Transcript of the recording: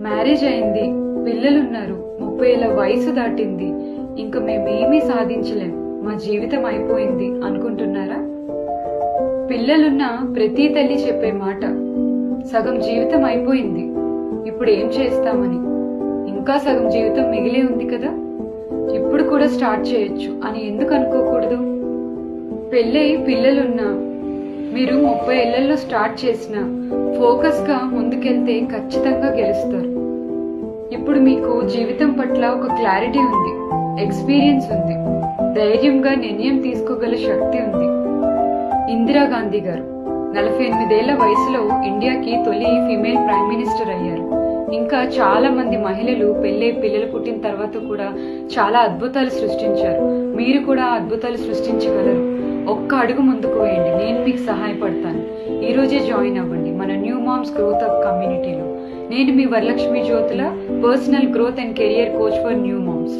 Marriage అయింది పిల్లలున్నారు ముప్పై ఏళ్ళ వయసు దాటింది ఇంకా మేమేమీ సాధించలేం మా జీవితం అయిపోయింది అనుకుంటున్నారా? పిల్లలున్న ప్రతి తల్లి చెప్పే మాట సగం జీవితం అయిపోయింది ఇప్పుడు ఏం చేస్తామని. ఇంకా సగం జీవితం మిగిలే ఉంది కదా? ఇప్పుడు కూడా స్టార్ట్ చేయొచ్చు అని ఎందుకు అనుకోకూడదు? పెళ్ళై పిల్లలున్నా మీరు ముప్పై ఏళ్ళలో స్టార్ట్ చేసిన ఫోకస్గా ముందుకెళ్తే ఖచ్చితంగా గెలుస్తారు. ఇప్పుడు మీకు జీవితం పట్ల ఒక క్లారిటీ ఉంది ఎక్స్పీరియన్స్ ఉంది ధైర్యంగా నిర్ణయం తీసుకోగల శక్తి ఉంది. ఇందిరాగాంధీ గారు నలభై ఎనిమిదేళ్ళ వయసులో ఇండియాకి తొలి ఫీమేల్ ప్రైమ్ మినిస్టర్ అయ్యారు. ఇంకా చాలా మంది మహిళలు పెళ్ళే పిల్లలు పుట్టిన తర్వాత కూడా చాలా అద్భుతాలు సృష్టించారు. మీరు కూడా అద్భుతాలు సృష్టించగలరు. ఒక్క అడుగు ముందుకు వేయండి. మీకు సహాయపడతాను ఈరోజే జాయిన్ అవ్వండి. మన న్యూ మామ్స్ గ్రోత్ అప్ కమ్యూనిటీలో. నేను మీ Varalakshmi Jyothula personal growth and career coach for new moms.